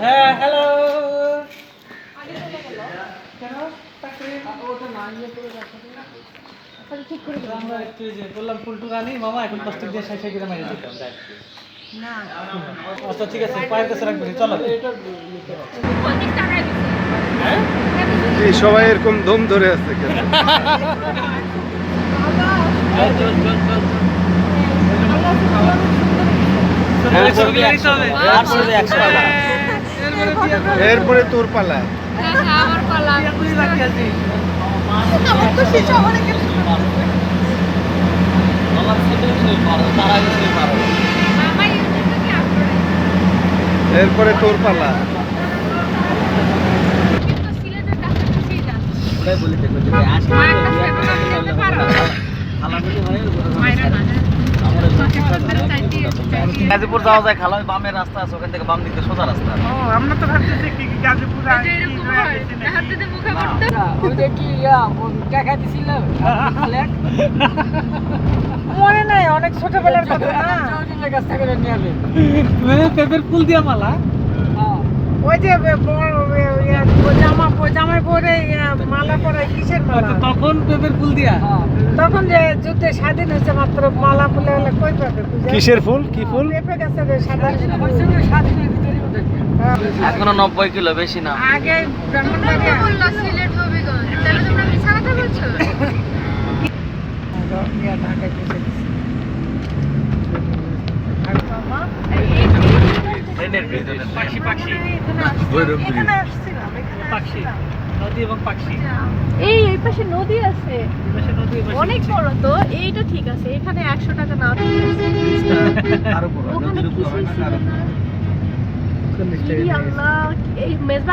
হ্যাঁ হ্যালো আমরা একটু যে বললাম ফুলটু রানি মামা এখন প্লাস্টিক দিয়ে সাইড সাইড মারিয়ে দিতাম আচ্ছা ঠিক আছে পায়ের কাছে রাখবেন চলো। হ্যাঁ? সবাই এরকম দম ধরে আছে চল চল চল চল এরপরে একশো টাকা। এরপরে তোর পালা। দেখা আপলোড এরপরে তোর পালা। কিন্তু সিলেটের কাছাকাছি যাচ্ছে কাছে গাজীপুর যাওয়া যায় খালা ওই বামের রাস্তা আছে ওখান থেকে বাম দিকে সোজা রাস্তা। আমরা তো ভাবতেছি কি গাজীপুর এরকম হয় হাতে মুখে করতে মনে নাই অনেক ছোটবেলার কথা না। পেপের ফুল দিয়া মালা? ওই যে বড় জামা প- জামাই পরে মালা পরে কিসের মালা আচ্ছা, তখন পেপের ফুল দিয়া তখন যে যুদ্ধে স্বাধীন হয়েছে মাত্র মালা ফুলে হলে কই পাবে কিসের ফুল কি ফুল পেঁপে ওই সাদা হ্যাঁ। এখনও নব্বই কিলো বেশি না আগে ব্রাহ্মণবাড়িয়া বললা সিলেট হবিগঞ্জ তাহলে তোমরা মিছা কথা বলছো ইয়া, ঢাকায় বসে গেছে। আর মামা, ট্রেনের ব্রিজ পাখি পাখি পাখি নদী এবং পাখি। এই এই পাশে নদী আছে। নদী অনেক বড় তো এইটা ঠিক আছে। এখানে একশো টাকা নাও আরও বড় ওখানে নদীর উপর হয় না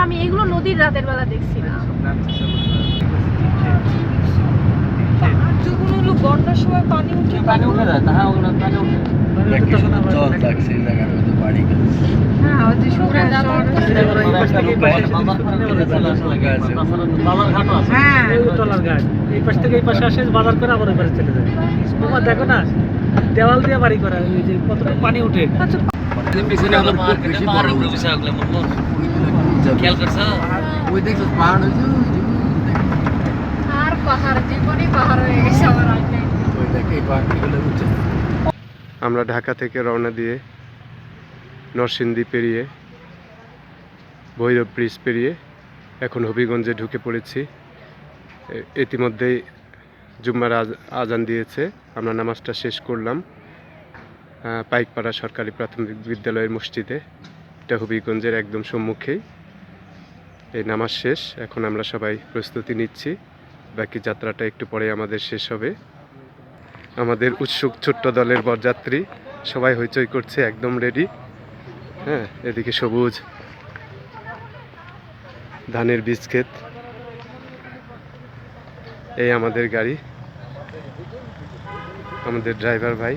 আমি এগুলো নদীর রাতের বেলা দেখছিলাম। হলো সময় পানি উঠে পানি উঠে যায়। হ্যাঁ ওগুলো পানি উঠে তো তখন আবার জল থাকছে এই জায়গার মধ্যে বাড়ি হ্যাঁ ওই যে শুকনো ঘাটও আছে। হ্যাঁ। এই ঘাট। এই পাশ থেকে এই পাশে আসে বাজার করে আবার ওই পাশে চলে যায়। তোমার দেখো না দেওয়াল দিয়ে বাড়ি করা ওই যে কতটুকু পানি উঠে। পিছনে হলো পাহাড় কেটে পাহাড়ের উপরে বসে আগলে মরবো। খেয়াল করছ? ওই দেখছ পাহাড় হয়েছে আর পাহাড় জীবনই পাহাড় হয়ে গেছে আমার আগে। আমরা ঢাকা থেকে রওনা দিয়ে নরসিংদী পেরিয়ে, ভৈরব ব্রিজ পেরিয়ে এখন হবিগঞ্জে ঢুকে পড়েছি। ইতিমধ্যেই জুম্মার আজান দিয়েছে। আমরা নামাজটা শেষ করলাম পাইকপাড়া সরকারি প্রাথমিক বিদ্যালয়ের মসজিদে। এটা হবিগঞ্জের একদম সম্মুখেই। এই নামাজ শেষ, এখন আমরা সবাই প্রস্তুতি নিচ্ছি। বাকি যাত্রাটা একটু পরে আমাদের শেষ হবে। আমাদের উৎসুক ছোট্ট দলের বরযাত্রী। সবাই হইচই করছে, একদম রেডি হ্যাঁ এদিকে সবুজ। ধানের বীজ ক্ষেত এই আমাদের গাড়ি। আমাদের ড্রাইভার ভাই।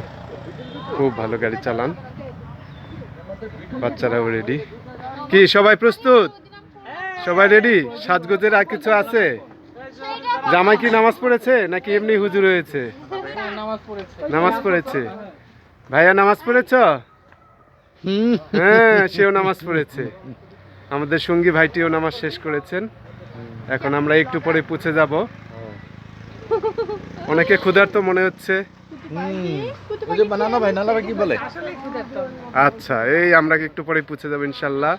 খুব ভালো গাড়ি চালান। বাচ্চারাও রেডি কি, সবাই প্রস্তুত? সবাই রেডি সাজগোজের আর কিছু আছে? জামাই কি নামাজ পড়েছে, নাকি এমনি হুজুর হয়েছে? নামাজ পড়েছে। ভাইয়া নামাজ পড়েছ? হ্যাঁ সেও নামাজ পড়েছে। আমাদের সঙ্গী ভাইটিও নামাজ শেষ করেছেন। এখন আমরা একটু পরে পুছে যাব। অনেকে ক্ষুধার্ত মনে হচ্ছে। আচ্ছা এই আমরা একটু পরে পুছে যাব ইনশাল্লাহ।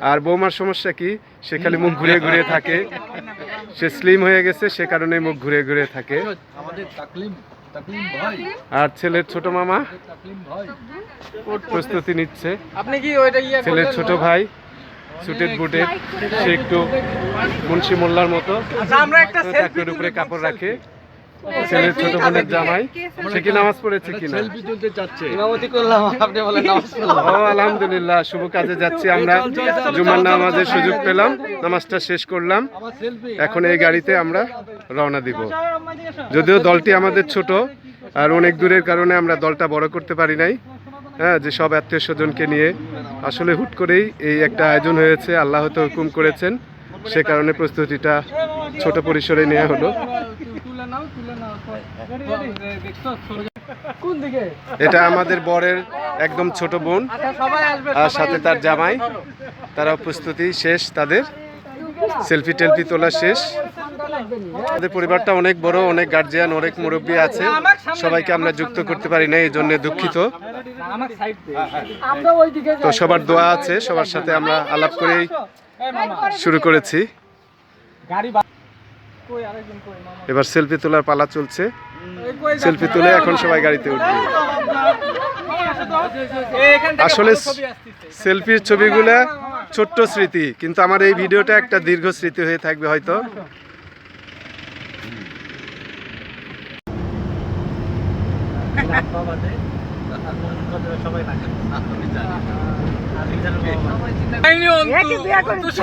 আর বৌমার সমস্যা কি? সে খালি মুখ ঘুরে ঘুরে থাকে। সে স্লিম হয়ে গেছে সে কারণে মুখ ঘুরে ঘুরে থাকে। আমাদের আর ছেলের ছোট মামা প্রস্তুতি নিচ্ছে। আপনি কি ওইটা ইয়ে ছেলের ছোট ভাই সুটের বুটে সে একটু মুন্সি মোল্লার মতো। চাকরির উপরে কাপড় রাখে। ছেলের ছোট বোনের জামাই সে কি নামাজ পড়েছে কিনা? সেলফি তুলতে চাচ্ছে। ইমামতি করলাম আপনি বলেন নামাজ পড়লাম। ও আলহামদুলিল্লাহ শুভ কাজে যাচ্ছি আমরা। জুমার নামাজের সুযোগ পেলাম নামাজটা শেষ করলাম। এখন এই গাড়িতে আমরা রওনা দিব। যদিও দলটি আমাদের ছোট আর অনেক দূরের কারণে আমরা দলটা বড় করতে পারি নাই। হ্যাঁ যে সব আত্মীয় স্বজনকে নিয়ে। আসলে হুট করেই এই একটা আয়োজন হয়েছে আল্লাহ তো হুকুম করেছেন। সে কারণে প্রস্তুতিটা ছোট পরিসরে নেওয়া হলো তুলে নাও তুলে নাও কোন দিকে এটা আমাদের বরের একদম ছোট বোন। আচ্ছা আর সাথে তার জামাই। তারাও প্রস্তুতি শেষ তাদের সেলফি টেলফি তোলা শেষ। আমাদের পরিবারটা অনেক বড় অনেক গার্জিয়ান অনেক মুরব্বী আছে। সবাইকে আমরা যুক্ত করতে পারি না এই জন্য দুঃখিত। তো সবার দোয়া আছে সবার সাথে আমরা আলাপ করেই শুরু করেছি। এবার সেলফি তোলার পালা চলছে? সেলফি তুলে এখন সবাই গাড়িতে উঠবে আসলে। সেলফির ছবিগুলা ছোট্ট স্মৃতি, কিন্তু আমার এই ভিডিওটা একটা দীর্ঘ স্মৃতি হয়ে থাকবে হয়তো সবাই থাকে। আর নিজের বাবা। একে বিয়া করেছে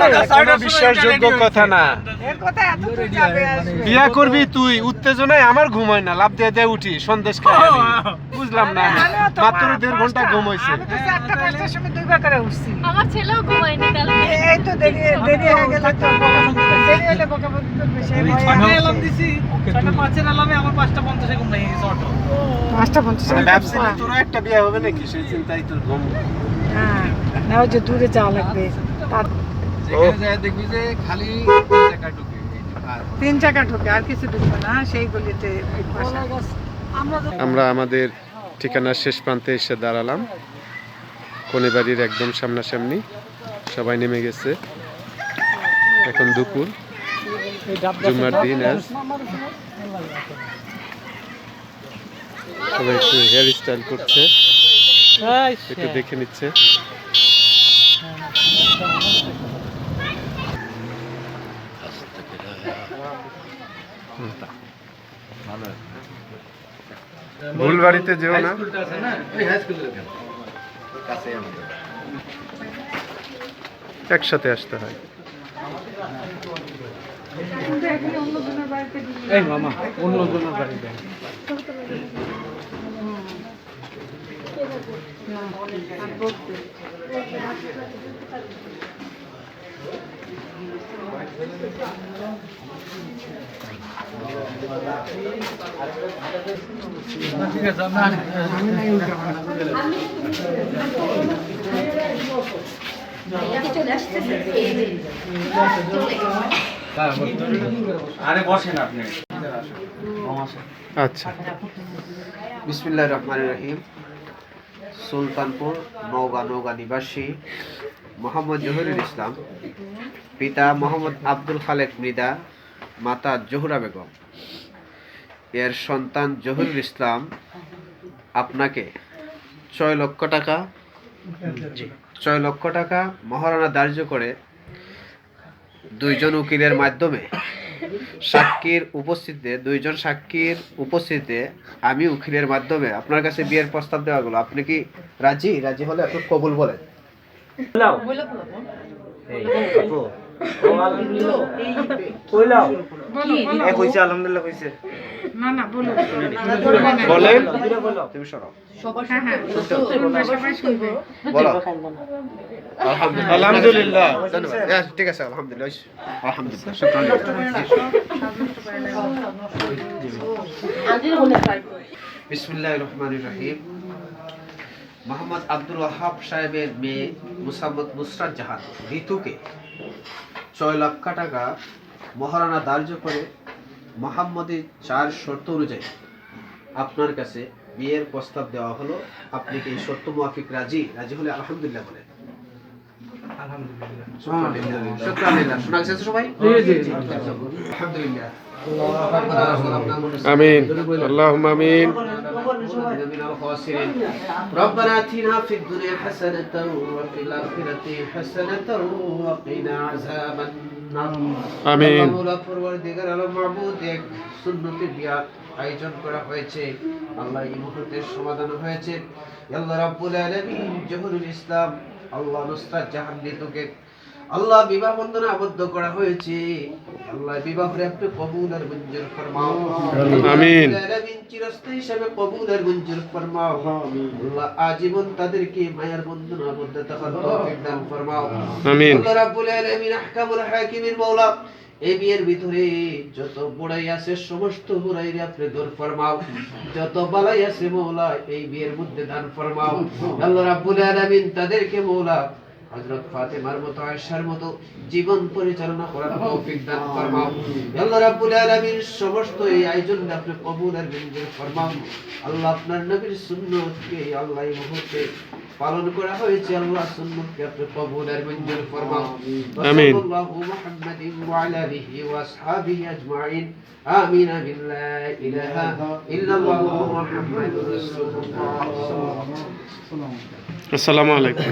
বিশ্বাসযোগ্য কথা না। এর কথা এত দূর যাবে আসবে বিয়া করবি তুই উত্তেজনায় আমার ঘুম হয় না। লাভ দিয়ে দিয়ে উঠি সন্দেশ খাই বুঝলাম না। মাত্র দেড় ঘণ্টা ঘুম হয়েছে। আমার ছেলেও ঘুমায়নি কালকে এই তো দেরি দেরি হয়ে গেলে তো। দেরি হলে বকাবকি করবে সেই ভয়ে ছয়টা দিছি, ছয়টা পাঁচের অ্যালার্মে আমার পাঁচটা পঞ্চাশে ঘুম ভেঙে গেছে অটো। পাঁচটা পঞ্চাশ মানে ভাবছিলি তোরা একটা বিয়া হবে নাকি? সেই চিন্তাই তোর ঘুম হ্যাঁ না ওই যে দূরে যাওয়া লাগবে। তার দেখবি যে খালি তিন চাকা ঢুকে আর কিছু ঢুকবে না সেই গলিতে আমরা আমাদের ঠিকানার শেষ প্রান্তে এসে দাঁড়ালাম। কনে বাড়ির একদম সামনাসামনি। সবাই নেমে গেছে। এখন দুপুর। ডাব দিন আজ। সবাই একটু হেয়ার স্টাইল করছে। একটু shit. দেখে নিচ্ছে। ভুল বাড়িতে যেও না। একসাথে আসতে হয়। এই মামা অন্য জনের বাড়িতে। ঠিক আছে আরে বসেন আপনি আচ্ছা। বিসমিল্লাহ রহমান রহিম। সুলতানপুর নওগাঁ নওগাঁ নিবাসী মোহাম্মদ জহিরুল ইসলাম পিতা মোহাম্মদ আব্দুল খালেক মৃদা মাতা জহুরা বেগম। এর সন্তান জহিরুল ইসলাম আপনাকে ছয় লক্ষ টাকা ছয় লক্ষ টাকা মহারণা ধার্য করে দুইজন উকিলের মাধ্যমে সাক্ষীর উপস্থিতিতে দুইজন সাক্ষীর উপস্থিতিতে আমি উকিলের মাধ্যমে আপনার কাছে বিয়ের প্রস্তাব দেওয়া গেল আপনি কি রাজি? রাজি হলে আপনি কবুল বলেন। হ্যাঁ হ্যাঁ শুনবে, সবাই শুনবে। বলো। আলহামদুলিল্লাহ। আলহামদুলিল্লাহ। ধন্যবাদ। হ্যাঁ, ঠিক আছে আলহামদুলিল্লাহ আলহামদুলিল্লাহ বিসমুল্লাহ রহমান রহিম। মোহাম্মদ আব্দুল ওয়াহাব সাহেবের মেয়ে মুসাম্মদ মুসরাত জাহান ঋতুকে ছয় লক্ষ টাকা মহারানা ধার্য করে মোহাম্মদের চার শর্ত অনুযায়ী আপনার কাছে বিয়ের প্রস্তাব দেওয়া হলো। আপনি কি শর্ত মুয়াফিক রাজি? রাজি হলে আলহামদুলিল্লাহ বলেন। আমিন। আল্লাহ আমিন। ربنا اتنا في الدنيا حسنة وفي الآخرة حسنة وقنا عذاب النار আমিন আল্লাহ মাওলা পরওয়ারদিগার আলম মাবুদ এক সুন্নতি বিয়া আয়োজন করা হয়েছে আল্লাহ এই মুহূর্তের সমাধান হয়েছে আল্লাহ রাব্বুল আলামিন জহুরুল ইসলাম আল্লাহ নুসরাত জাহান নিতুকে আল্লাহ বিবাহ বন্ধনে আবদ্ধ করা হয়েছে। আল্লাহ বিবাহের আপনি কবুল আর মঞ্জুর ফরমাও। আমিন। চিরস্থায়ী হিসাবে কবুল আর মঞ্জুর ফরমাও। আল্লাহ আজীবন তাদেরকে মায়ের বন্ধনে আবদ্ধ থাকার তৌফিক দান ফরমাও। আমিন। আল্লাহ রাব্বুল আলামিন আহকামুল হাকিমিন মাওলা এই বিয়ের ভিতরে যত বুড়াই আছে সমস্ত বুড়াইরে আপনি দূর ফরমাও। যত বালাই আছে মৌলা এই বিয়ের মধ্যে দান ফরমাও। আল্লাহ রাব্বুল আলামিন তাদেরকে মৌলা হযরত ফাতেমার মতো আয়েশার মতো জীবন পরিচালনা করার তৌফিক দান ফরমাও আল্লাহ রাব্বুল আলামিন সমস্ত এই আয়োজন আপনি কবুল আর মঞ্জুর ফরমাও আল্লাহ আপনার নবীর সুন্নতকে আল্লাহ এই মুহূর্তে পালন করা হয়েছে আল্লাহ সুন্নতকে আপনি কবুল আর মঞ্জুর ফরমাও আমিন। সাল্লাল্লাহু মুহাম্মাদিন ওয়া আলা আলিহি ওয়া আসহাবিহি আজমাইন آمين بالله إله إلا الله محمد رسول الله আসসালামু আলাইকুম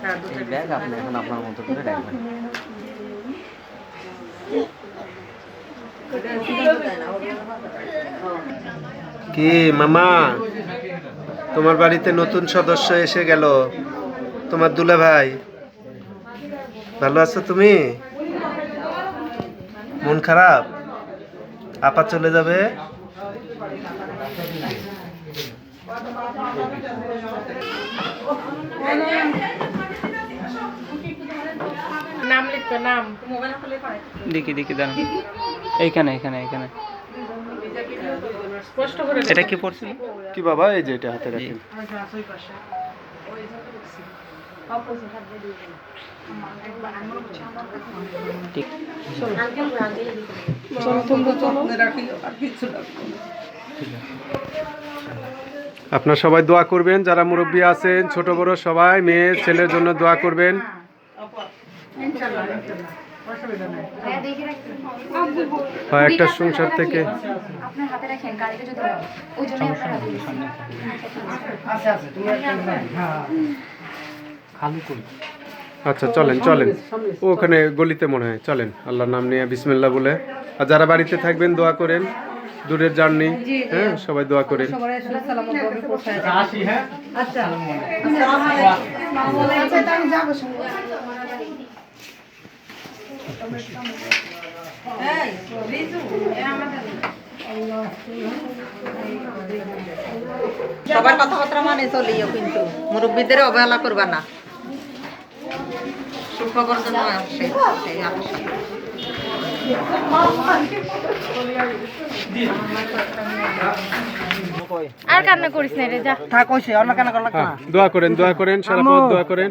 হ্যাঁ দুটা ব্যাগ আপনি এখন আপনার মতো করে রাখবেন কি মামা? তোমার বাড়িতে নতুন সদস্য এসে গেল। তোমার দুলা ভাই। ভালো আছো তুমি? মন খারাপ? আপা চলে যাবে? নাম লিখবে নাম। দেখি দেখি দাঁড়ান। এইখানে স্পষ্ট করে এটা কি পড়ছিল? কি বাবা এই যে এটা হাতে রাখেন। ঠিক। আপনার সবাই দোয়া করবেন যারা মুরব্বী আছেন ছোট বড় সবাই মেয়ে ছেলের জন্য দোয়া করবেন ইনশাল্লাহ ইনশাল্লাহ অসুবিধা নেই হয় একটা সংসার থেকে আপনার হাতে রাখেন গাড়িতে যদি হয়। আচ্ছা চলেন চলেন। ও ওখানে গলিতে মনে হয় চলেন। আল্লাহর নাম নিয়ে বিসমিল্লাহ বলে। আর যারা বাড়িতে থাকবেন দোয়া করেন। দূরের জার্নি হ্যাঁ সবাই দোয়া করেন। সবার কথাবার্তা মানে চলিও কিন্তু। মুরব্বীদের অবহেলা করবা না। সুখবর জন্য আসে আর কান্না করিস না রে যা। হ্যাঁ দোয়া করেন দোয়া করেন সারা পথ দোয়া করেন।